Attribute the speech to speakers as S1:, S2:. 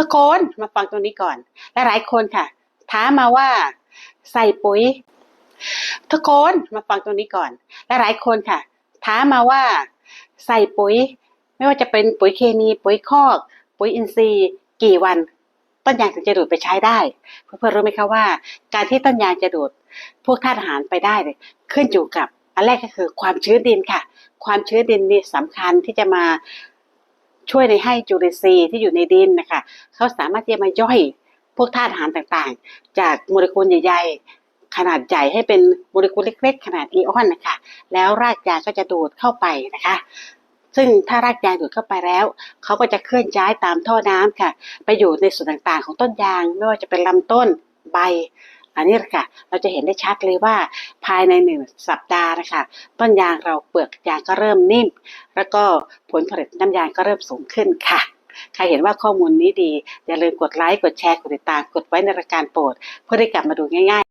S1: ทุกคนมาฟังตรงนี้ก่อน และหลายคนค่ะถามมาว่า ใส่ปุ๋ย ทุกคนมาฟังตรงนี้ก่อน และหลายคนค่ะถามมาว่า ใส่ปุ๋ย ไม่ว่าจะเป็นปุ๋ยเคมี ปุ๋ยคอก ปุ๋ยอินทรีย์ กี่วัน ต้นยางถึงจะดูดไปใช้ได้ เพื่อนๆรู้ไหมคะว่า การที่ต้นยางจะดูดพวกธาตุอาหารไปได้เนี่ยขึ้นอยู่กับ อันแรกก็คือความชื้นดินค่ะ ความชื้นดินนี่สำคัญที่จะมา ช่วยในให้จุลินทรีย์ที่อยู่ในดินนะคะเขาสามารถที่จะมาย่อยพวกธาตุอาหารต่างๆ จากโมเลกุลใหญ่ๆ ขนาดใหญ่ให้เป็นโมเลกุลเล็กๆ ขนาดอีออนนะคะแล้วรากยางก็จะดูดเข้าไปนะคะซึ่งถ้ารากยางดูดเข้าไปแล้วเขาก็จะเคลื่อนย้ายตามท่อน้ำค่ะ ไปอยู่ในส่วนต่างๆ ของต้นยาง ไม่ว่าจะเป็นลำต้นใบ อันนี้ค่ะ เราจะเห็นได้ชัดเลยว่าายในหนึ่งสัปดาห์นะคะต้นยางเราเปลือกยางก็เริ่มนิ่ม แล้วก็ผลผลิตน้ำยางก็เริ่มสูงขึ้นค่ะใครเห็นว่าข้อมูลนี้ดี อย่าลืมกดไลค์ กดแชร์ กดติดตาม กดไว้ในรายการโปรด เพื่อได้กลับมาดูง่ายๆ